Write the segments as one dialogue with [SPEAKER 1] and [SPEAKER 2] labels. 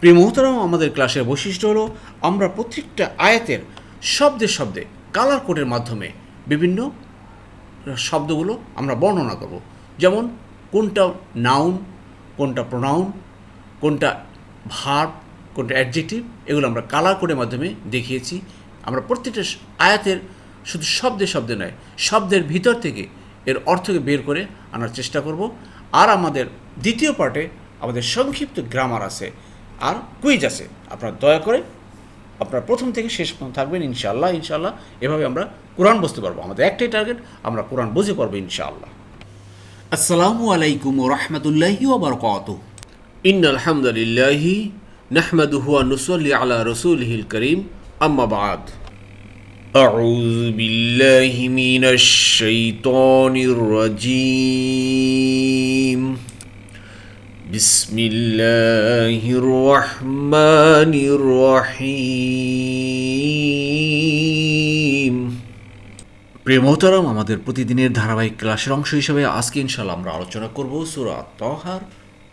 [SPEAKER 1] প্রিয় মোহতারাম, আমাদের ক্লাসের বৈশিষ্ট্য হলো আমরা প্রত্যেকটা আয়াতের শব্দে শব্দে কালার কোডের মাধ্যমে বিভিন্ন শব্দগুলো আমরা বর্ণনা করব। যেমন, কোনটা নাউন কোনটা প্রোনাউন কোনটা ভার্ব কোনটা অ্যাডজেক্টিভ এগুলো আমরা কালার কোডের মাধ্যমে দেখিয়েছি। আমরা প্রত্যেকটা আয়াতের শুধু শব্দে শব্দে নয়, শব্দের ভিতর থেকে এর অর্থকে বের করে আনার চেষ্টা করব। আর আমাদের দ্বিতীয় পার্টে আমাদের সংক্ষিপ্ত গ্রামার আছে। আর কুইজ আছে আপনারা দয়া করে আপনারা প্রথম থেকে শেষ পর্যন্ত থাকবেন ইনশাআল্লাহ ইনশাআল্লাহ এভাবে আমরা কোরআন বুঝতে পারবো আমাদের একটাই টার্গেট আমরা কোরআন বুঝে পারবো ইনশাআল্লাহ আসসালামু আলাইকুম রহমতুল্লাহি ওবরকাত ইন আলহামদুলিল্লাহি নাহমাদুহু ওয়া নুসাল্লি আলা রাসূলিহিল কারীম আম্মা বাদ أعوذ بالله من الشيطان الرجيم بسم الله الرحمن الرحيم প্রিয় মোহতারাম আমাদের প্রতিদিনের ধারাবাহিক ক্লাসের অংশ হিসেবে আজকে ইনশাল্লাহ আমরা আলোচনা করব সুরা তহার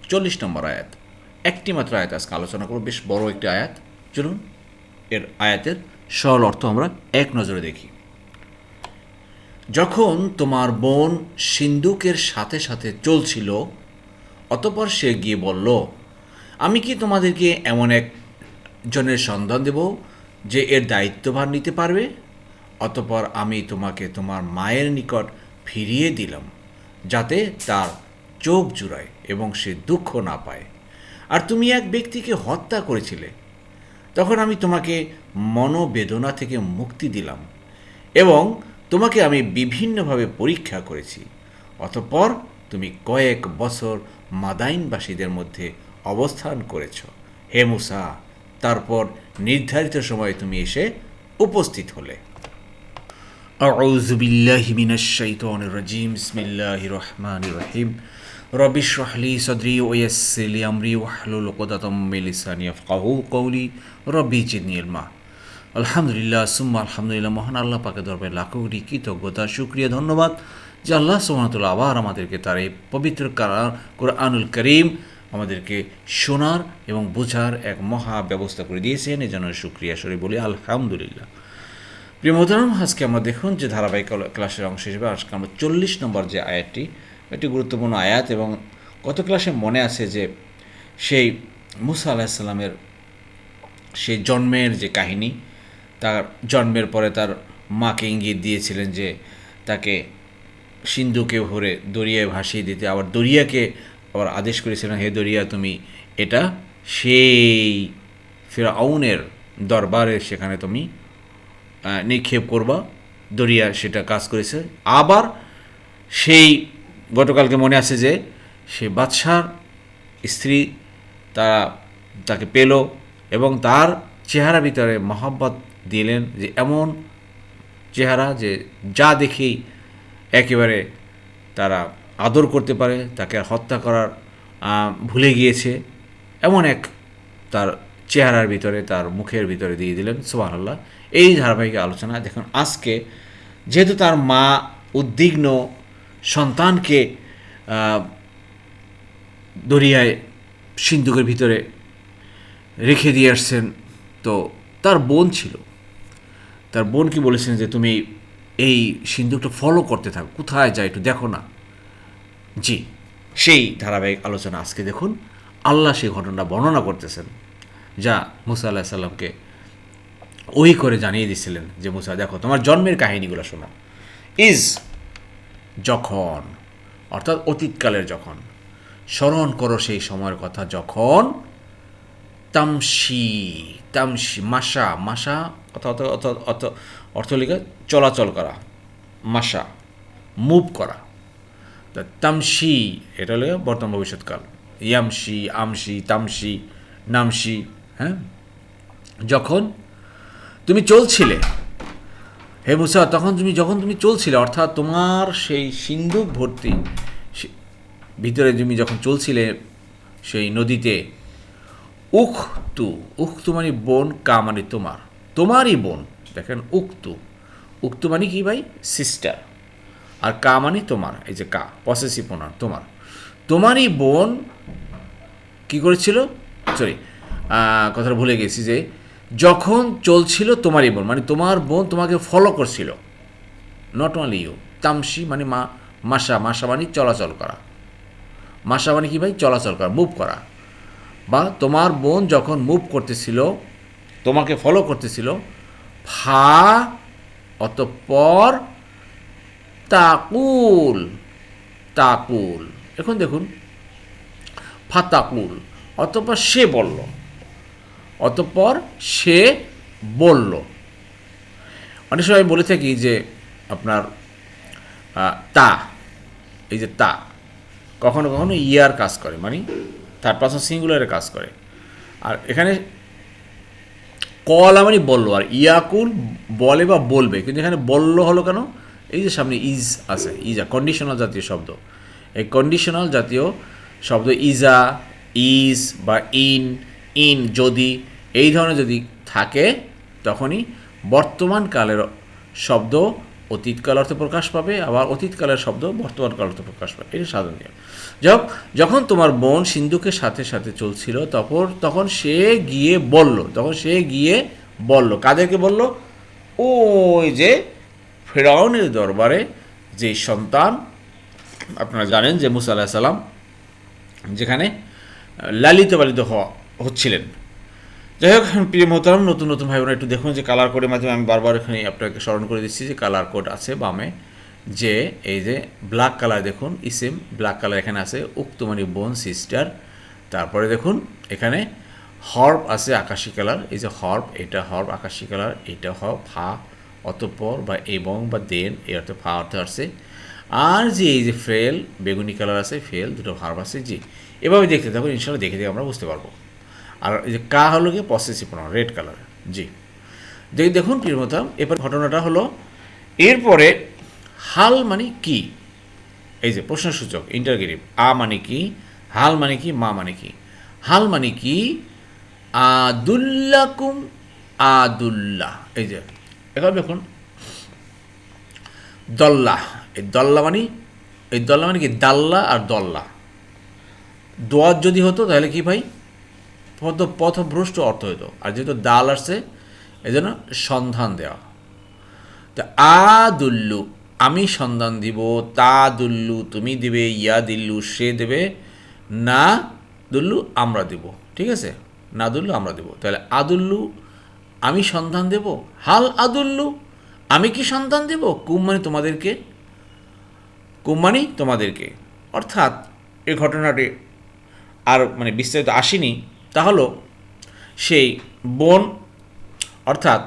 [SPEAKER 1] চল্লিশ নম্বর আয়াত একটি মাত্র আয়াত আজকে আলোচনা করব বেশ বড় একটি আয়াত চলুন এর আয়াতের সরল অর্থ আমরা এক নজরে দেখি যখন তোমার বোন সিন্ধুকের সাথে সাথে চলছিল অতপর সে গিয়ে বলল, আমি কি তোমাদেরকে এমন এক জনের সন্ধান দেব যে এর দায়িত্বভার নিতে পারবে? অতপর আমি তোমাকে তোমার মায়ের নিকট ফিরিয়ে দিলাম, যাতে তার চোখ জুড়ায় এবং সে দুঃখ না পায়। আর তুমি এক ব্যক্তিকে হত্যা করেছিলে। তখন আমি তোমাকে মনোবেদনা থেকে মুক্তি দিলাম এবং তোমাকে আমি বিভিন্নভাবে পরীক্ষা করেছি। অতঃপর তুমি কয়েক বছর মাদাইনবাসীদের মধ্যে অবস্থান করেছ হে মুসা তারপর নির্ধারিত সময়ে তুমি এসে উপস্থিত হলে أعوذ بالله من الشيطان الرجيم بسم الله الرحمن الرحيم رب اشرح لي صدري ويسر لي أمري واحلل عقدة من لساني يفقهوا قولي ربي زدني علما আলহামদুলিল্লাহ সুম্মা আলহামদুলিল্লাহ মহান আল্লাহ পাকে দরবারে লাখো কোটি কৃতজ্ঞতা শুক্রিয়া ধন্যবাদ যে আল্লাহ সুবহানাহুয়া আবার আমাদেরকে তার এই পবিত্র কারার কোরআনুল করিম আমাদেরকে শোনার এবং বোঝার এক মহা ব্যবস্থা করে দিয়েছেন। এই জন্য শুক্রিয়া সরি বলি, আলহামদুলিল্লাহ। প্রিয় মোহতারাম, আজকে আমরা দেখুন যে ধারাবাহিক ক্লাসের অংশ হিসেবে আজকে আমরা চল্লিশ নম্বর যে আয়াতটি, একটি গুরুত্বপূর্ণ আয়াত এবং গত ক্লাসে মনে আছে যে সেই মুসা আলাহিসাল্লামের সেই জন্মের যে কাহিনী, তার জন্মের পরে তার মাকে ইঙ্গিত দিয়েছিলেন যে তাকে সিন্ধুকে ভরে দরিয়ায় ভাসিয়ে দিতে, আবার দরিয়াকে আবার আদেশ করেছিলেন হে দরিয়া তুমি এটা সেই ফেরাউনের দরবারে সেখানে তুমি নিক্ষেপ করবা দরিয়া সেটা কাজ করেছে। আবার সেই গতকালকে মনে আছে যে সে বাদশার স্ত্রী তারা তাকে পেল এবং তার চেহারা ভিতরে মহাব্বত দিলেন যে এমন চেহারা যে যা দেখেই একেবারে তারা আদর করতে পারে, তাকে হত্যা করার ভুলে গিয়েছে। এমন এক তার চেহারার ভিতরে, তার মুখের ভিতরে দিয়ে দিলেন সুবাহ আল্লাহ এই ধারাবাহিক আলোচনা, দেখুন, আজকে যেহেতু তার মা উদ্বিগ্ন সন্তানকে দরিয়ায় সিন্ধুকের ভিতরে রেখে দিয়ে আসছেন, তো তার বোন ছিল। তার বোন কি বলেছেন যে, তুমি এই সিন্ধুকটা ফলো করতে থাকো। কোথায় যায় একটু দেখো না। জি, সেই ধারাবাহিক আলোচনা আজকে দেখুন। আল্লাহ সেই ঘটনা বর্ণনা করতেছেন, যা মুসা আল্লাহ সাল্লামকে ওই করে জানিয়ে দিছিলেন যে, মুসা, দেখো, তোমার জন্মের কাহিনীগুলো শোনো। ইজ যখন, অর্থাৎ অতীতকালের যখন, স্মরণ করো সেই সময়ের কথা যখন তামসি তামসি মাসা মাসা অর্থাৎ অর্থ- লিখে চলাচল করা, মাসা মুভ করা। তামসি, এটা হলো বর্তমান ভবিষ্যৎকাল। ইয়ামসি, আমসি, তামসি, নামসি হ্যাঁ? যখন তুমি চলছিলে, হে মুসা, তখন তুমি, যখন তুমি চলছিলে, অর্থাৎ তোমার সেই সিন্ধু ভর্তি ভিতরে তুমি যখন চলছিলে সেই নদীতে উখ তু উখ মানে বোন, কা মানে তোমার, তোমারই বোন। দেখেন, উক্তু। উক্তু মানে কি ভাই? সিস্টার আর কা মানে তোমার, এই যে কা পসেসিভ প্রনাউন তোমার। তোমারই বোন কি করেছিল? সরি কথাটা ভুলে গেছি যে যখন চলছিল তোমারই বোন মানে তোমার বোন তোমাকে ফলো করছিল। নট অনলি ইউ তামসি মানে মা, মাসা মাসা মানে চলাচল করা। মাসা মানে কি ভাই? চলাচল করা মুভ করা। বা তোমার বোন যখন মুভ করতেছিল, তোমাকে ফলো করতেছিল ফা অতঃপর তাকুল তাকুল। এখন দেখুন ফাতাকুল অতঃপর সে বলল, অতঃপর সে বলল। অনেক সময় বলে থাকি যে আপনার তা, এই যে তা, কখনো কখনো ইয়ার কাজ করে মানে থার্ড পার্সন সিঙ্গুলারের কাজ করে। আর এখানে কলা মানে বলল, আর ইয়াকুল বলে বা বলবে, কিন্তু এখানে বলল হলো কেন? এই যে সামনে ইজ আছে, ইজা কন্ডিশনাল জাতীয় শব্দ। এই কন্ডিশনাল জাতীয় শব্দ ইজা, ইজ বা ইন ইন যদি, এই ধরনের যদি থাকে, তখনই বর্তমান কালের শব্দ অতীতকাল অর্থে প্রকাশ পাবে, আবার অতীতকালের শব্দ বর্তমান কাল অর্থে প্রকাশ পাবে। এটা সাধারণ নিয়ম। যাই যখন তোমার বোন সিন্ধুকের সাথে সাথে চলছিল, তখন তখন সে গিয়ে বলল, তখন সে গিয়ে বলল। কাদেরকে বলল? ওই যে ফেরাউনের দরবারে যে সন্তান, আপনারা জানেন যে মুসা আলাহ সাল্লাম যেখানে লালিত পালিত হওয়া, হচ্ছিলেন। যাই হোক প্রিয় মোহতারাম, নতুন নতুন ভাই একটু দেখুন যে কালার কোডের মাধ্যমে আমি বারবার এখানে আপনাকে স্মরণ করে দিচ্ছি যে কালার কোড আছে বামে, যে এই যে ব্ল্যাক কালার দেখুন, ইসেম ব্ল্যাক কালার এখানে আছে, উক্ত মানে বোন সিস্টার তারপরে দেখুন, এখানে হর্ব আছে আকাশি কালার এই যে হর্ব, এটা হর্ব, আকাশি কালার এটা হর্ব, ফা, অতঃপর বা এবং বা দেন এই অর্থে ফা অর্থে আসছে। আর যে এই যে ফেল বেগুনি কালার আছে ফেল দুটো হার্ব আছে, জি। এভাবে দেখতে থাকুন ইনশাল্লাহ দেখে দেখে আমরা বুঝতে পারব। আর এই যে কা হলো গিয়ে পসেসিভ প্রনাউন রেড কালার জি। দেখি দেখুন প্রিয়মতা এবার ঘটনাটা হলো, এরপরে হাল মানে কি? এই যে প্রশ্নসূচক ইন্টারগেটিভ আ মানে কি? হাল মানে কি? মা মানে কি? হাল মানে কি? আদুল্লাকুম আদুল্লাহ। এই যে এখন দেখুন দল্লা এই দল্লা মানে এই দল্লা মানে কি? দাল্লা আর দল্লা দোয়ার যদি হতো তাহলে কি ভাই? পথ পথভ্রষ্ট অর্থ হতো আর যেহেতু দাল আসছে এই জন্য সন্ধান দেওয়া। তো আদুল্লু, আমি সন্ধান দিব তা দুল্লু তুমি দিবে ইয়া দিল্লু সে দেবে, না দুল্লু আমরা দেব। ঠিক আছে? না দুল্লু আমরা দেব। তাহলে আদুল্লু, আমি সন্ধান দেব? হাল আদুল্লু, আমি কি সন্ধান দেব? কুম মানে তোমাদেরকে কুম মানে তোমাদেরকে। অর্থাৎ এই ঘটনাটি আর মানে বিস্তারিত আসেনি। তা হলো সেই বোন, অর্থাৎ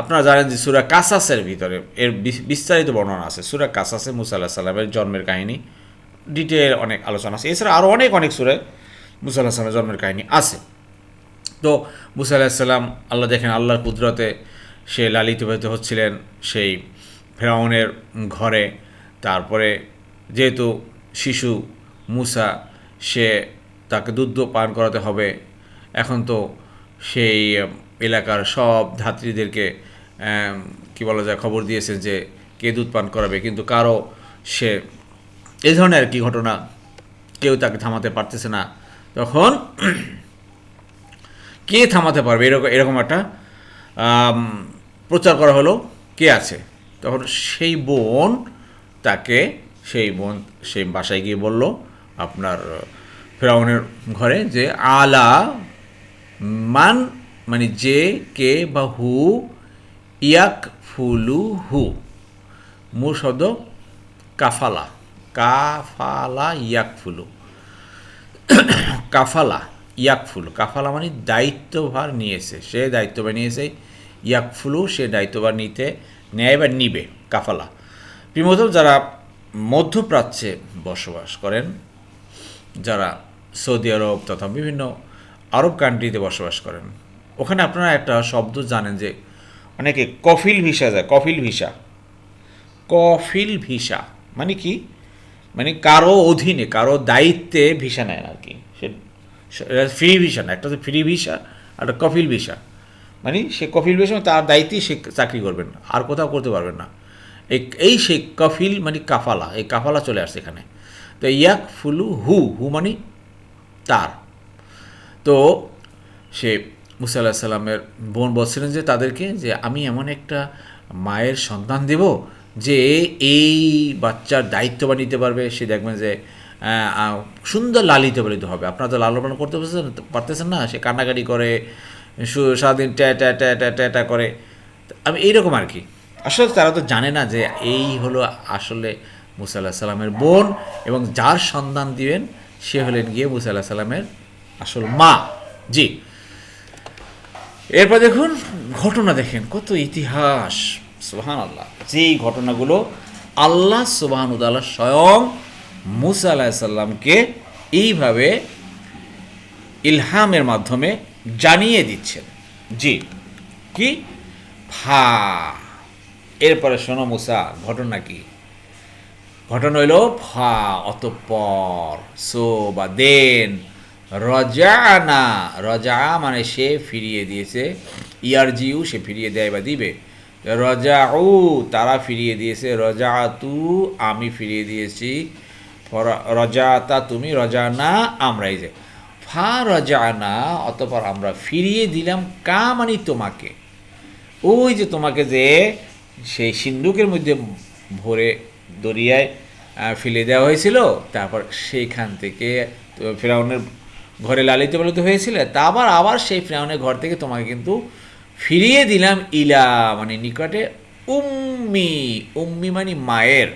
[SPEAKER 1] আপনারা জানেন যে সুরা কাসাসের ভিতরে এর বিস্তারিত বর্ণনা আছে। সুরা কাসাসে মুসা আল্লাহ সাল্লামের জন্মের কাহিনী। ডিটেল অনেক আলোচনা আছে। এছাড়া আরও অনেক অনেক সুরে মুসা আল্লাহ সাল্লামের জন্মের কাহিনী আছে। তো মুসা আলাহিসাল্লাম আল্লাহ দেখেন আল্লাহর কুদরতে সে লালিত পালিত হচ্ছিলেন সেই ফেরাউনের ঘরে। তারপরে যেহেতু শিশু মুসা, সে তাকে দুধ পান করাতে হবে। এখন তো সেই এলাকার সব ধাত্রীদেরকে কি বলা যায়, খবর দিয়েছেন যে কে দুধ পান করাবে। কিন্তু কারও সে এই ধরনের আর কি ঘটনা কেউ তাকে থামাতে পারতেছে না। তখন কে থামাতে পারবে? এরকম এরকম একটা প্রচার করা হলো কে আছে। তখন সেই বোন তাকে, সেই বোন, সেই বাসায় গিয়ে বলল আপনার, ফেরাউনের ঘরে যে আলা মান মানে যে, কে বা হু, ইয়াক, ফুলু, হু। মু শব্দ কাফালা। কাফালা, ইয়াক, ফুলু। কাফালা ইয়াকফুল কাফালা মানে দায়িত্বভার নিয়েছে। সে দায়িত্বভার নিয়েছে ইয়াকফুলু সে দায়িত্বভার নিতে, নেয় বা নিবে কাফালা। প্রিমত যারা মধ্যপ্রাচ্যে বসবাস করেন, যারা সৌদি আরব তথা বিভিন্ন আরব কান্ট্রিতে বসবাস করেন। ওখানে আপনারা একটা শব্দ জানেন যে অনেকে কফিল ভিসা যায়, কফিল ভিসা। কফিল ভিসা মানে কি? মানে কারও অধীনে, কারও দায়িত্বে ভিসা নেয় আর কি। সে ফ্রি ভিসা না, একটা তো ফ্রি ভিসা, আর একটা কফিল ভিসা। মানে সে কফিল ভিসা মানে তার দায়িত্বেই সে চাকরি করবেন আর কোথাও করতে পারবেন না। এই সে কফিল মানে কাফালা, এই কাফালা চলে আসছে এখানে। তো ইয়াক ফুলু হু হু মানে তার। তো সে মুসা আল্লাহ সাল্লামের বোন বলছিলেন যে তাদেরকে যে আমি এমন একটা মায়ের সন্তান দেব যে এই বাচ্চার দায়িত্ববান নিতে পারবে। সে দেখবেন যে সুন্দর লালিত পালিত হবে। আপনারা তো লালন পালন করতে পারতেছেন পারতেছেন না? সে কান্নাকাটি করে সারাদিন ট্যা ট্যা ট্যা ট্যা ট্যা ট্যা করে। আমি এইরকম আর কি। আসলে তারা তো জানে না যে এই হলো আসলে মুসা আল্লাহ সাল্লামের বোন এবং যার সন্ধান দিবেন, সে হলেন গিয়ে মুসা আল্লাহ সাল্লামের আসল মা। জি। এরপর দেখুন, ঘটনা দেখেন, কত ইতিহাস। সুবাহান আল্লাহ যেই ঘটনাগুলো আল্লাহ সুবাহান উদাল্লাহ স্বয়ং মুসা আলাহ সাল্লামকে এইভাবে ইলহামের মাধ্যমে জানিয়ে দিচ্ছেন। জি। কি? ফা এরপরে শোনো মুসা, ঘটনা কি? ঘটনা হইল ফা অতঃপর সো বা দেন। রজানা রজা মানে সে ফিরিয়ে দিয়েছে, ইয়ারজিউ সে ফিরিয়ে দেয় বা দিবে। রজা রজাউ, তারা ফিরিয়ে দিয়েছে রজা তু আমি ফিরিয়ে দিয়েছি, ফরা- রজাতা তুমি রজানা আমরাই যে। ফা রজানা অতপর আমরা ফিরিয়ে দিলাম কা মানি তোমাকে। ওই যে তোমাকে যে সেই সিন্ধুকের মধ্যে ভরে দরিয়ায় ফেলে দেওয়া হয়েছিল, তারপর সেইখান থেকে ফেরাউনের ঘরে লালিত পালিত হয়েছিলে, তা আবার আবার সেই ফেরাউনের ঘর থেকে তোমাকে কিন্তু ফিরিয়ে দিলাম ইলা মানে নিকটে উম্মি উম্মি মানে মায়ের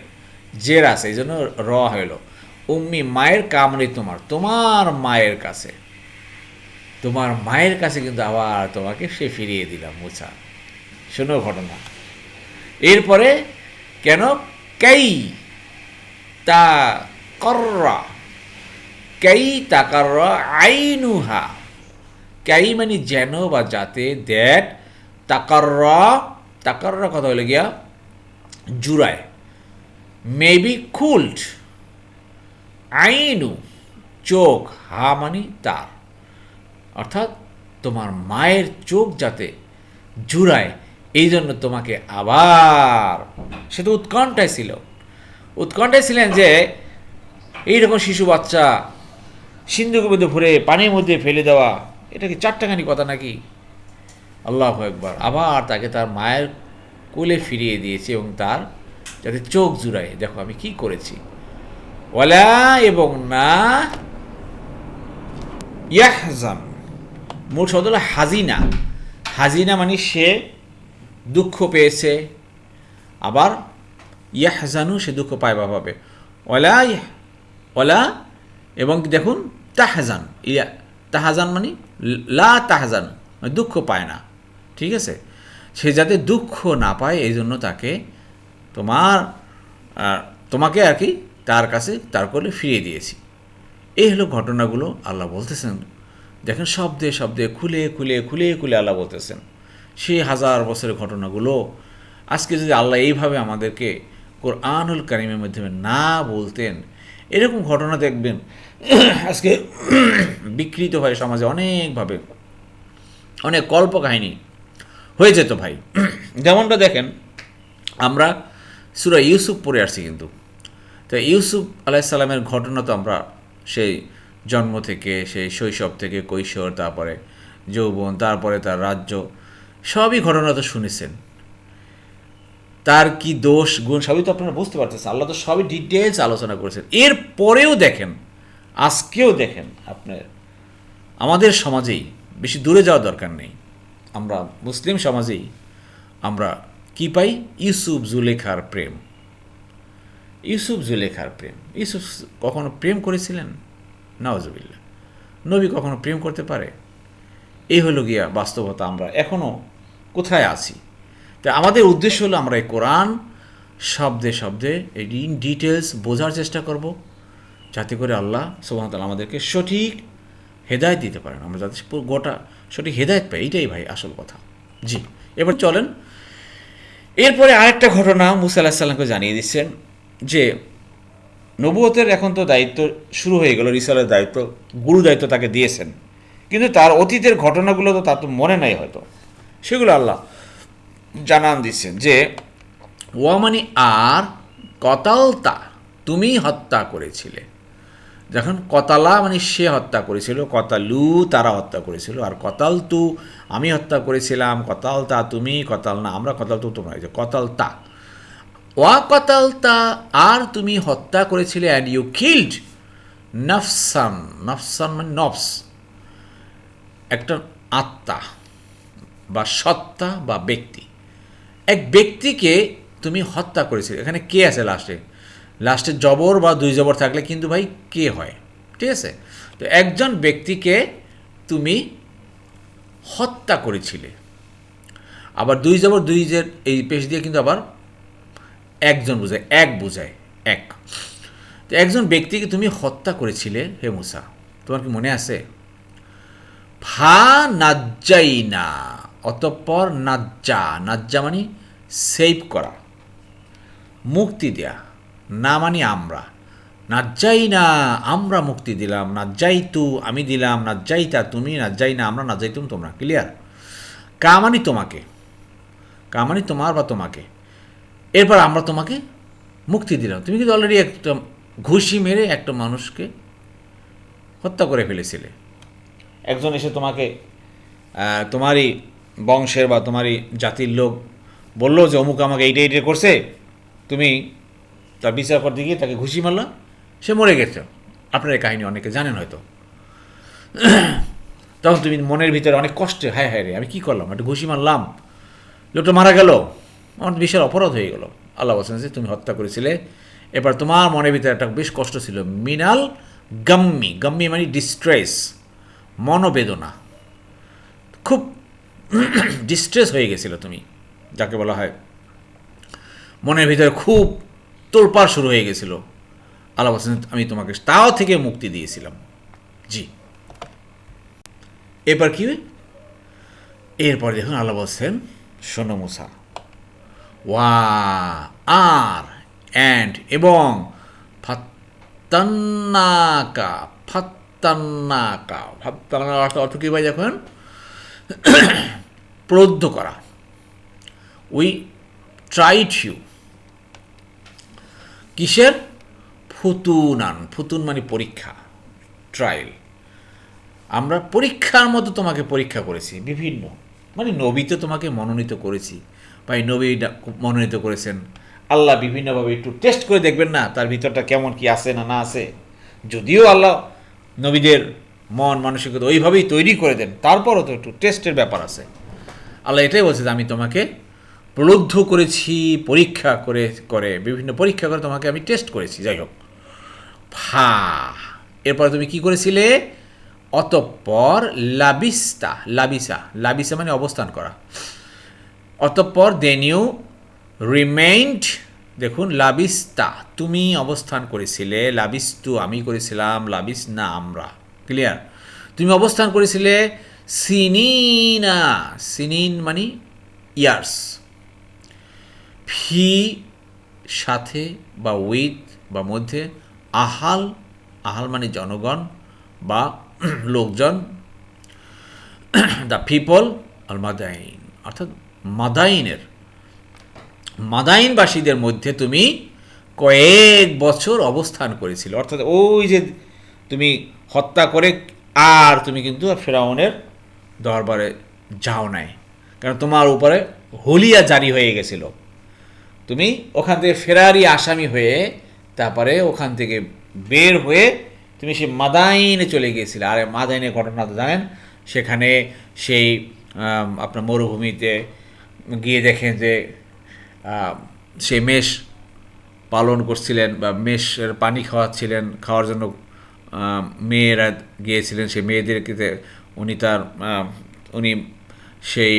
[SPEAKER 1] জের আছে এই জন্য র হইল। উম্মি মায়ের কামড়ে তোমার তোমার মায়ের কাছে। তোমার মায়ের কাছে কিন্তু আবার তোমাকে সে ফিরিয়ে দিলাম, মুছা। শোনো ঘটনা। এরপরে কেন? কাই তা কররা। কাই তাকাররা আইনুহা। কাই মানে যেন বা যাতে, দ্যাট তাকার তাকাররা কথা হলে গিয়া জুড়ায়। মেবি খুল্ড। আইনু, চোখ, হা মানে তার অর্থাৎ তোমার মায়ের চোখ যাতে জুড়ায়, এই জন্য তোমাকে আবার, সে তো উৎকণ্ঠায় ছিল। উৎকণ্ঠায় ছিলেন যে, এইরকম শিশু বাচ্চা সিন্ধুকের মধ্যে ভরে, পানির মধ্যে ফেলে দেওয়া, এটা কি চারটাখানি কথা নাকি? আল্লাহ একবার আবার তাকে তার মায়ের কোলে ফিরিয়ে দিয়েছে এবং তার যাতে চোখ জুড়ায়। দেখো আমি কি করেছি। ওলা এবং না ইয়াহজান মূল শব্দ হলো হাজিনা। হাজিনা মানে সে দুঃখ পেয়েছে। আবার ইয়াহজানু সে দুঃখ পায় বা পাবে ওলা ওলা এবং দেখুন, তাহজান, ইয়া, তাহাজান মানে লা তাহাজান মানে দুঃখ পায় না। ঠিক আছে? সে যাতে দুঃখ না পায়, এই জন্য তাকে তোমার তোমাকে আর কি তার কাছে তার কোলে ফিরিয়ে দিয়েছি। এই হলো ঘটনাগুলো আল্লাহ বলতেছেন। দেখেন, শব্দে শব্দে, খুলে খুলে খুলে খুলে আল্লাহ বলতেছেন। সেই হাজার বছরের ঘটনাগুলো, আজকে যদি আল্লাহ এইভাবে আমাদেরকে কোরআনুল কারিমের মাধ্যমে না বলতেন এরকম ঘটনা দেখবেন। আজকে বিকৃত হয় সমাজে অনেকভাবে। অনেক কল্পকাহিনী হয়ে যেত ভাই। যেমনটা দেখেন, আমরা সুরা ইউসুফ পড়ে আসছি কিন্তু। তো ইউসুফ আলাইসাল্লামের ঘটনা তো আমরা সেই জন্ম থেকে, সেই শৈশব থেকে কৈশোর, তারপরে যৌবন, তারপরে তার রাজ্য, সবই ঘটনা তো শুনেছেন। তার কি দোষ, গুণ, সবই তো আপনারা বুঝতে পারতেছেন। আল্লাহ তো সবই ডিটেলস আলোচনা করেছেন। এর পরেও দেখেন, আজকেও দেখেন আপনার, আমাদের সমাজেই বেশি দূরে যাওয়ার দরকার নেই। আমরা মুসলিম সমাজেই আমরা কি পাই? ইউসুফ জুলেখার প্রেম। ইউসুফ জুলেখার প্রেম। ইউসুফ কখনো প্রেম করেছিলেন? নওয়াজবিল্লা নবী কখনো প্রেম করতে পারে? এই হলো গিয়া বাস্তবতা। আমরা এখনও কোথায় আছি? তা আমাদের উদ্দেশ্য হলো আমরা এই কোরআন শব্দে শব্দে এই ডিটেলস বোঝার চেষ্টা করব, যাতে করে আল্লাহ সুবাহতাল আমাদেরকে সঠিক হেদায়ত দিতে পারেন। আমরা যাতে গোটা সঠিক হেদায়ত পাই, এইটাই ভাই আসল কথা। জি, এবার চলেন। এরপরে আরেকটা ঘটনা মুসা আল্লাহ সাল্লামকে জানিয়ে দিচ্ছেন যে নবুয়তের এখন তো দায়িত্ব শুরু হয়ে গেল, রিসালের দায়িত্ব, গুরু দায়িত্ব তাকে দিয়েছেন। কিন্তু তার অতীতের ঘটনাগুলো তো তার তো মনে নাই হয়তো। সেগুলো আল্লাহ জানান দিচ্ছেন যে, ওয়ামানি আর কতালতা তুমি হত্যা করেছিলে। যখন কতালা মানে সে হত্যা করেছিল, কতালু তারা হত্যা করেছিল, আর কতাল তু আমি হত্যা করেছিলাম কতাল তা তুমি, কতাল না, আমরা কতাল তু তোমরা কতাল তা ওয়া কতাল তা আর তুমি হত্যা করেছিলে অ্যান্ড ইউ কিল্ড নফসান নফসান মানে নফস, একটা আত্মা বা সত্তা বা ব্যক্তি। এক ব্যক্তিকে তুমি হত্যা করেছিলে। এখানে কে আছে লাস্টে? লাস্টে জবর বা দুই জবর থাকলে কিন্তু ভাই কে হয়? ঠিক আছে? তো একজন ব্যক্তিকে তুমি হত্যা করেছিলে। আবার দুই জবর, দুই যে এই পেশ দিয়ে কিন্তু আবার একজন বোঝায়, এক বোঝায়, এক। তো একজন ব্যক্তিকে তুমি হত্যা করেছিলে হে মুসা, তোমার কি মনে আছে? ফা না অতঃপর নাজ্জা নাজ্জা মানে সেভ করা, মুক্তি দেয়া, না মানে আমরা। নাজ্জাই না, আমরা মুক্তি দিলাম, নাজ্জাই তু, আমি দিলাম, নাজ্জাই তা তুমি, নাজ্জাই না, আমরা, নাজ্জাই তুম, তোমরা ক্লিয়ার কামানি তোমাকে কামানি তোমার বা তোমাকে। এরপর আমরা তোমাকে মুক্তি দিলাম। তুমি কিন্তু অলরেডি একটা ঘুষি মেরে একটা মানুষকে হত্যা করে ফেলেছিলে। একজন এসে তোমাকে তোমারই বংশের বা তোমারই জাতির লোক বলল যে, অমুক আমাকে এইটা এইটা করছে, তুমি তার বিচার করতে গিয়ে তাকে ঘুষি মারলা, সে মরে গেছে। আপনার এই কাহিনী অনেকে জানেন হয়তো। তখন তুমি মনের ভিতরে অনেক কষ্টে, হায় হায় রে, আমি কী করলাম? একটা ঘুষি মারলাম, লোকটা মারা গেল। আমার বিশাল অপরাধ হয়ে গেল। আল্লাহ বলছেন যে, তুমি হত্যা করেছিলে। এবার তোমার মনের ভিতরে একটা বেশ কষ্ট ছিল। মিনাল গাম্মি গাম্মি মানে ডিস্ট্রেস মনোবেদনা। খুব ডিস্ট্রেস হয়ে গেছিল তুমি, যাকে বলা হয়। মনের ভিতরে খুব তোড়পাড় শুরু হয়ে গেছিল। আল্লাহ বলছেন, আমি তোমাকে তাও থেকে মুক্তি দিয়েছিলাম। জি। এরপর কি এরপর দেখুন আল্লাহ বলছেন, শোনো মুসা। ওয়া, আর, অ্যান্ড, এবং ফাত্তান্নাকা ফাত্তান্নাকা। ফাত্তান্না অর্থ অর্থ কী ভাই দেখুন প্রৌদ্ধ করা। উই ট্রাইট ইউ কিসের? ফুতুনান। ফুতুন মানে পরীক্ষা ট্রায়াল আমরা পরীক্ষার মতো তোমাকে পরীক্ষা করেছি, বিভিন্ন। মানে নবী তো তোমাকে মনোনীত করেছি। বা নবী মনোনীত করেছেন। আল্লাহ বিভিন্নভাবে একটু টেস্ট করে দেখবেন না, তার ভিতরটা কেমন কি আছে না না আছে। যদিও আল্লাহ নবীদের মন, মানসিকতা ওইভাবেই তৈরি করে দেন। তারপরও তো একটু টেস্টের ব্যাপার আছে। আল্লাহ এটাই বলছে যে, আমি তোমাকে প্রলুব্ধ করেছি, পরীক্ষা করে করে, বিভিন্ন পরীক্ষা করে তোমাকে আমি টেস্ট করেছি। যাই হোক। ফা এরপরে তুমি কি করেছিলে? অতঃপর লাবিস্তা লাবিসা লাবিসা মানে অবস্থান করা। অতঃপর দেন ইউ রিমেইন্ড দেখুন, লাবিস্তা তুমি অবস্থান করেছিলে লাবিস্তু আমি করেছিলাম লাবিস না, আমরা ক্লিয়ার তুমি অবস্থান করেছিলে সিনিনা, সিনিন মানে ইয়ার্স। ফি সাথে বা উইথ বা মধ্যে আহাল আহাল মানে জনগণ বা লোকজন। দ্য পিপল আল মাদাইন অর্থাৎ মাদাইনের। মাদাইনবাসীদের মধ্যে তুমি কয়েক বছর অবস্থান করেছিল। অর্থাৎ ওই যে তুমি হত্যা করে আর তুমি কিন্তু ফেরাউনের দরবারে যাও নাই। কারণ তোমার উপরে হলিয়া জারি হয়ে গেছিল। তুমি ওখান থেকে ফেরারি আসামি হয়ে তারপরে ওখান থেকে বের হয়ে তুমি সে মাদাইনে চলে গিয়েছিলে। আর মাদাইনের ঘটনা তো জানেন, সেখানে সেই আপনার মরুভূমিতে গিয়ে দেখেন যে সে মেষ পালন করছিলেন বা মেষের পানি খাওয়াচ্ছিলেন, খাওয়ার জন্য মেয়েরা গিয়েছিলেন, সেই মেয়েদেরকে উনি তার উনি সেই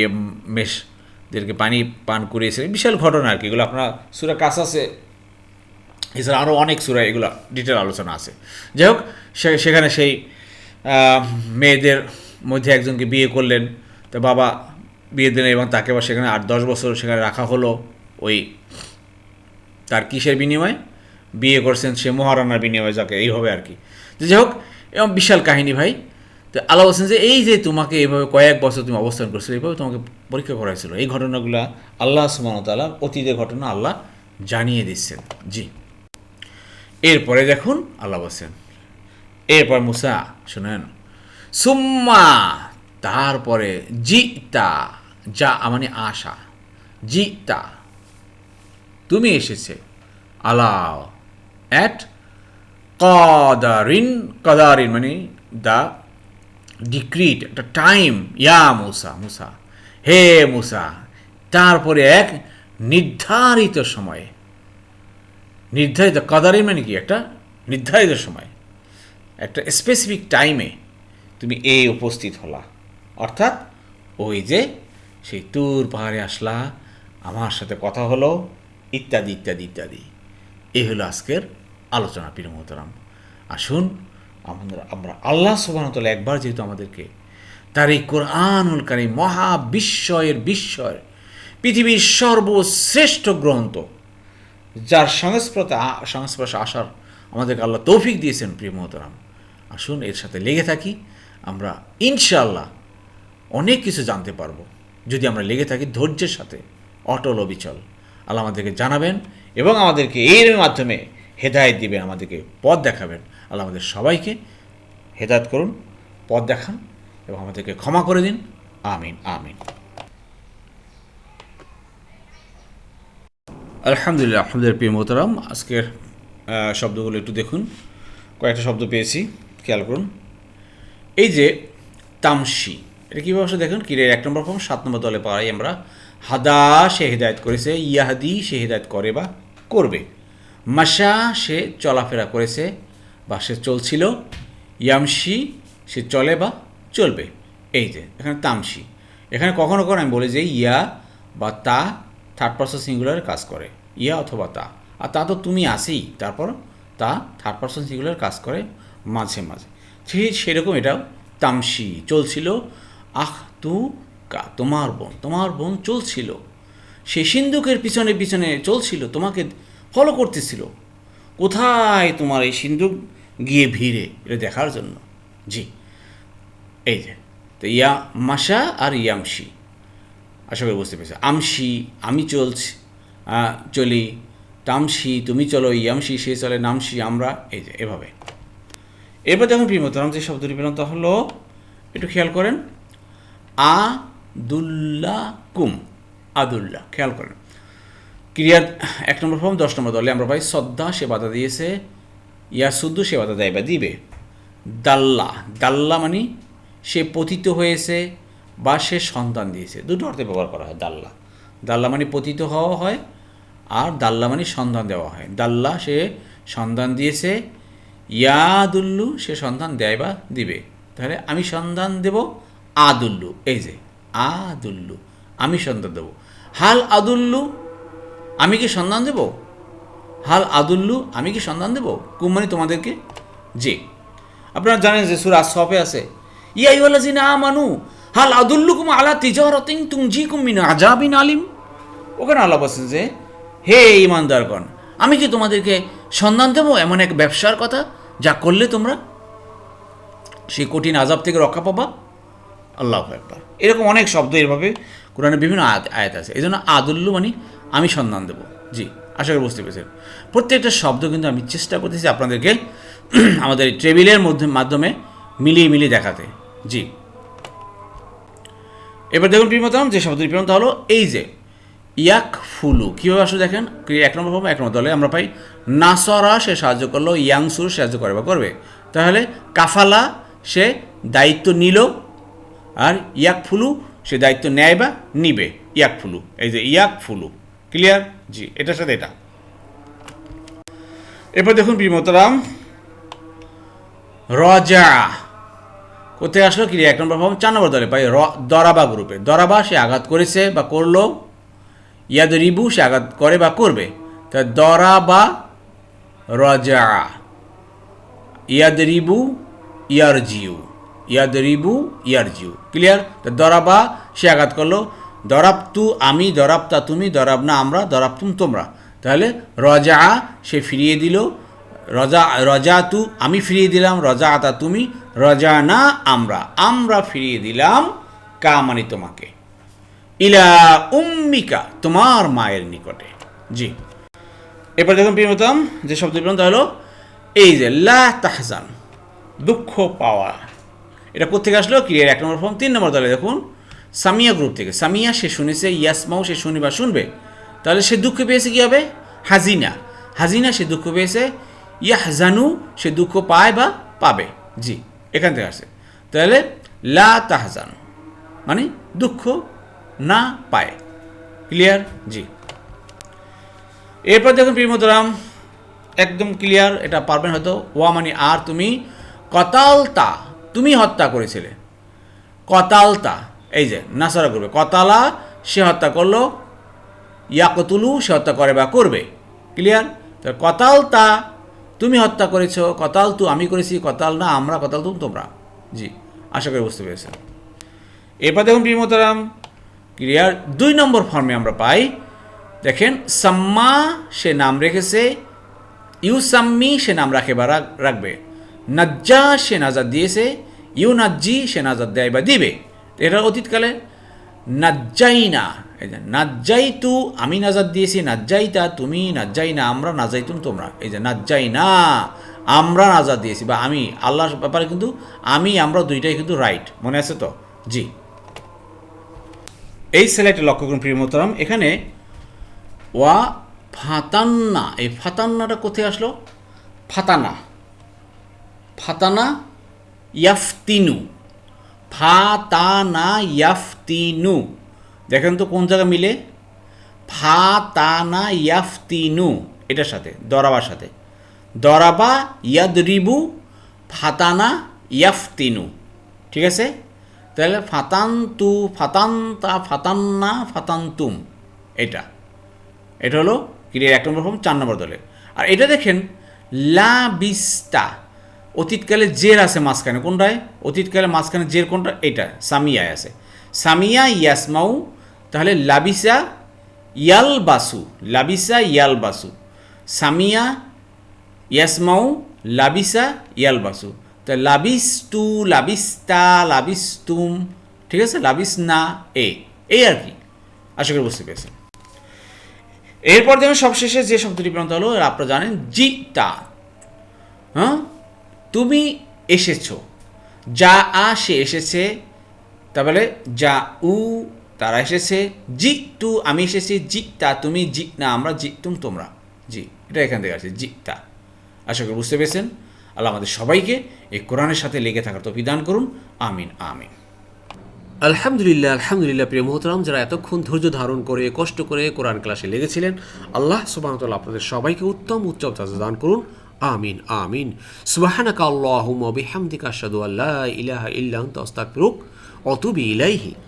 [SPEAKER 1] মেষদেরকে পানি পান করিয়েছিলেন। বিশাল ঘটনা আর কি, এগুলো আপনারা সুরা কাসাসে, এছাড়া আরও অনেক সুরা, এগুলো ডিটেল আলোচনা আছে। যাই হোক সেখানে সেই মেয়েদের মধ্যে একজনকে বিয়ে করলেন তো বাবা বিয়ে দিলেন এবং তাকে আবার সেখানে আট, দশ বছর সেখানে রাখা হলো। ওই তার কিসের বিনিময়ে? বিয়ে করছেন সে মহারানার বিনিময়ে, যাকে এইভাবে আর কি। যাই হোক এবং বিশাল কাহিনী ভাই। তো আল্লাহ বলছেন যে এই যে তোমাকে এইভাবে কয়েক বছর তুমি অবস্থান করছ এইভাবে তোমাকে পরীক্ষা করা হয়েছিল এই ঘটনাগুলো আল্লাহ সুমানতাল্লাহ অতীতের ঘটনা আল্লাহ জানিয়ে দিচ্ছেন। জি। এরপরে দেখুন আল্লাহ বলছেন, এরপর মুসা, শুনেন। সুম্মা, তারপরে জিতা, যা মানে আশা। জিতা, তুমি এসেছে। আলাও অ্যাট কদারিন কদারিন মানে দ্য ডিক্রিট একটা টাইম ইয়া মুসা মুসা, হে মুসা, তারপরে এক নির্ধারিত সময়ে, নির্ধারিত কদারিন মানে কি? একটা নির্ধারিত সময়, একটা স্পেসিফিক টাইমে তুমি এই উপস্থিত হলা। অর্থাৎ ওই যে সেই তুর পাহাড়ে আসলা, আমার সাথে কথা হলো, ইত্যাদি ইত্যাদি ইত্যাদি। এই হলো আজকের আলোচনা, প্রিয় মোহতারাম। আসুন, আমাদের আমরা আল্লাহ সুবাহতাল্লাহ একবার যেহেতু আমাদেরকে তার এই কোরআনুল কারী মহা বিস্ময়ের বিস্ময়, পৃথিবীর সর্বশ্রেষ্ঠ গ্রন্থ, যার সংস্পর্শে সংস্পর্শে আসার আমাদেরকে আল্লাহ তৌফিক দিয়েছেন, প্রিয় মহতরাম। আসুন, এর সাথে লেগে থাকি। আমরা ইনশাআল্লাহ অনেক কিছু জানতে পারব। যদি আমরা লেগে থাকি ধৈর্যের সাথে, অটল অবিচল আল্লাহ আমাদেরকে জানাবেন এবং আমাদেরকে এর মাধ্যমে হেদায়েত দিবেন আমাদেরকে, পথ দেখাবেন। আল্লাহ আমাদের সবাইকে হেদায়ত করুন, পথ দেখান এবং আমাদেরকে ক্ষমা করে দিন। আমিন আমিন। আলহামদুলিল্লাহ আপনাদের প্রিয় মোহতারাম, আজকের শব্দগুলো একটু দেখুন। কয়েকটা শব্দ পেয়েছি, খেয়াল করুন। এই যে তামসি, এটা কীভাবে আসলে দেখুন? কিরে এক নম্বর ফর্ম, সাত নম্বর দলে পাই আমরা, হাদা সে হেদায়ত করেছে, ইয়াহাদি সে হেদায়ত করে বা করবে। মাসা সে চলাফেরা করেছে বা সে চলছিল। ইয়ামসি সে চলে বা চলবে। এই যে, এখানে তামসি এখানে কখনো কখনো আমি বলি যে ইয়া বা তা থার্ড পার্সন সিঙ্গুলার কাজ করে। ইয়া অথবা তা। আর তা তো তুমি আসেই তারপর তা থার্ড পার্সন সিঙ্গুলার কাজ করে মাঝে মাঝে। ঠিক সেরকম এটাও তামসি চলছিল। আহ, তু কা, তোমার বোন তোমার বোন চলছিল। সে সিন্ধুকের পিছনে পিছনে চলছিল। তোমাকে ফলো করতেছিল। কোথায় তোমার এই সিন্ধুক? গিয়ে ভিড়ে, এটা দেখার জন্য। জি, এই যে, তো ইয়া মাসা আর ইয়ামসি আশা করি বুঝতে পেরেছি। আমসি আমি চলছি চলি। তামসি তুমি চলো ইয়ামসি সে চলে নামসি আমরা, এই যে, এভাবে। এরপর দেখুন প্রিমতরাম যে শব্দটি পেলাম তা হলো। একটু খেয়াল করেন। আদুল্লা কুম আদুল্লাহ, খেয়াল করেন। ক্রিয়ার এক নম্বর ফর্ম, দশ নম্বর দলে আমরা পাই শ্রদ্ধা সে বাধা দিয়েছে, ইয়াসুদ্দু সে বাধা দেয় বা দিবে। দাল্লা দাল্লা মানে সে পতিত হয়েছে বা সে সন্তান দিয়েছে। দুটো অর্থে ব্যবহার করা হয়, দাল্লা। দাল্লা মানে পতিত হওয়া হয় আর দাল্লা মানে সন্ধান দেওয়া হয়। দাল্লা সে সন্ধান দিয়েছে, ইয়াদুল্লু সে সন্ধান দেয় বা দিবে। তাহলে আমি সন্ধান দেব, আদুল্লু। এই যে, আদুল্লু, আমি সন্ধান দেব। হাল আদুল্লু আমি কি সন্ধান দেব? হাল আদুল্লু, আমি কি সন্ধান দেব? কুম্মানি তোমাদেরকে? জি। আপনারা জানেন যে সুরা সফে আছে ইয়াইওয়ালাজিনা আমানু, হাল আদুল্লুকুম আলা তিজারাতিন তুমজিকুম মিন আজাবিন আলিম। ওখানে আল্লাহ বলছেন যে, হে ইমানদারগণ আমি কি তোমাদেরকে সন্ধান দেবো? এমন এক ব্যবসার কথা যা করলে তোমরা সেই কঠিন আজাব থেকে রক্ষা পাবা। আল্লাহ একবার এরকম অনেক শব্দ এভাবে কোরআনের বিভিন্ন আয়াত আছে। এই জন্য আদুল্লু মানে আমি সন্ধান দেবো। জি, আশা করি বুঝতে পেরেছেন। প্রত্যেকটা শব্দ কিন্তু আমি চেষ্টা করতেছি আপনাদেরকে আমাদের টেবিলের মধ্যে, মাধ্যমে মিলিয়ে মিলিয়ে দেখাতে। জি। এবার দেখুন প্রিয়তম, যে শব্দটি প্রিয়মতা হলো, এই যে ইয়াক ফুলু কীভাবে আসলে দেখেন? এক নম্বর ফর্ম, এক নম্বর দলে আমরা পাই, নাসরা সে সাহায্য করল, ইয়াংসুর সাহায্য করে বা করবে। তাহলে কাফালা সে দায়িত্ব নিল, আর ইয়াক ফুলু সে দায়িত্ব নেয় বা নিবে ইয়াক ফুলু এই যে ইয়াক ফুলু ক্লিয়ার জি, এটার সাথে এটা। এরপর দেখুন প্রিমতরাম রজা। কোথায় আসলো কি এক নম্বর ফর্ম চার নম্বর দলে পাই দরাবা গ্রুপে। দরাবা সে আঘাত করেছে বা করল ইয়াদ রিবু সে আঘাত করে বা করবে। তা দরাবা, রজা। ইয়াদ রিবু ইয়ার জিউ ইয়াদ রিবু ইয়ার জিউ ক্লিয়ার তা দরাবা সে আঘাত করল দরাবতু আমি, দরাবতা তুমি দরাব না আমরা, দরাবতুম তোমরা। তাহলে রজা, সে ফিরিয়ে দিল। রজা রজা তু আমি ফিরিয়ে দিলাম। রজা আতা তুমি রজা না আমরা। আমরা ফিরিয়ে দিলাম কা মানে তোমাকে। ইলা উম্মিকা, তোমার মায়ের নিকটে। জি। এরপর দেখুন প্রিয়তম যে শব্দ বললাম তা হলো, এই যে লা তাহজান, দুঃখ পাওয়া। এটা কোথেকে আসলো? ক্রিয়ার এক নম্বর ফর্ম, তিন নম্বর দলে দেখুন। সামিয়া গ্রুপ থেকে। সামিয়া সে শুনেছে, ইয়াসমাও সে শুনি বা শুনবে। তাহলে সে দুঃখ পেয়েছে কী হবে? হাজিনা। হাজিনা সে দুঃখ পেয়েছে, ইয়াহজানু সে দুঃখ পায় বা পাবে। জি, এখান থেকে আসে। তাহলে লা তাহজানু মানে দুঃখ না পায়। ক্লিয়ার? জি। এরপর দেখুন প্রিমতরাম একদম ক্লিয়ার, এটা পারবেন হয়তো। ওয়া মানে আর তুমি, কতালতা, তুমি হত্যা করেছিলে। কতালতা এই যে, নাসারা করবে। কতালা, সে হত্যা করল, ইয়াকতুলু, সে হত্যা করে বা করবে। ক্লিয়ার তো কতাল তা তুমি হত্যা করেছ, কতাল তু আমি করেছি, কতাল না আমরা, কতাল তু তোমরা। জি, আশা করি বুঝতে পেরেছেন। এরপর দেখুন প্রিমতারাম ক্লিয়ার দুই নম্বর ফর্মে আমরা পাই, দেখেন, সাম্মা সে নাম রেখেছে, ইউসাম্মি সে নাম রাখে বা রাখ- রাখবে। নাজ্জা সে নাজাদ দিয়েছে ইউ নাজ্জি সে নাজাদ দেয় বা দিবে। এটা অতীতকালে নাজ্জাইনা, এই যে নাজ্জাই তু আমি নাজাদ দিয়েছি, নাজ্জাইতা, তুমি নাজ্জাই না আমরা নাজাইতুম তোমরা। এই যে নাজ্জাই না আমরা নাজাদ দিয়েছি, বা আমি, আল্লাহর ব্যাপারে কিন্তু আমি, আমরা দুইটাই কিন্তু রাইট মনে আছে তো? জি। এই সেলাইটে লক্ষ্য করুন, প্রিয় মোহতারাম। এখানে, ওয়া ফাতান্না, এই ফাতান্নাটা কোথায় আসলো? ফাতানা। ফাতানা ইয়াফতিনু। ফাতানা ইয়াফতিনু দেখেন তো কোন জায়গা মিলে? ফা তা না ফাতানা ইয়াফতিনু এটার সাথে, দরাবার সাথে। দরাবা ইয়াদরিবু ফাতানা ইয়াফতিনু ঠিক আছে? তাহলে ফাতান্তু, ফাতান্তা, ফাতান্না, ফাতান্তুম, এটা। এটা হলো ক্রিয়ার এক নম্বর ফর্ম, চার নম্বর দলে আর এটা দেখেন, লা বিস্তা অতীতকালে জের আছে মাঝখানে, কোনটায়? অতীতকালে মাঝখানে জের কোনটা? এটা, সামিয়ায় আছে। সামিয়া ইয়াসমাউ, তাহলে লাবিসা ইয়াল বাসু লাবিসা ইয়াল বাসু সামিয়া ইয়াসমাউ, লাবিসা ইয়াল বাসু তা লাবিস টু লাবিস্তা, লাবিস্তুম, ঠিক আছে? লাবিস না এ, এই আর কি। আশা করি বুঝতে পেরেছেন। এরপর দেখুন সবশেষে যে শব্দটি প্রান্ত হলো আপনারা জানেন জিতা। হ্যাঁ? তুমি এসেছ। যা আ, সে এসেছে। তারপরে যা উ, তারা এসেছে। জি টু আমি এসেছি। জিতা তুমি জি না, আমরা জিতুম তোমরা। জি, এটা এখান থেকে আছে জিতা আশা করি বুঝতে পেরেছেন। আল্লাহ আমাদের সবাইকে এই কোরআনের সাথে লেগে থাকার তো বিধান করুন। আমিন আমিন।
[SPEAKER 2] আলহামদুলিল্লাহ আলহামদুলিল্লাহ, প্রিয় মোহতরাম, যারা এতক্ষণ ধৈর্য ধারণ করে, কষ্ট করে কোরআন ক্লাসে লেগেছিলেন, আল্লাহ সুবাহতাল্লাহ আপনাদের সবাইকে উত্তম উচ্চ দান করুন। আমিন আমিন। সুবাহানাকা আল্লাহুম্মা বিহামদিকা আশহাদু আল্লা ইলাহা ইল্লা আনতা আস্তাগফিরুক ওয়া আতুবু ইলাইহি।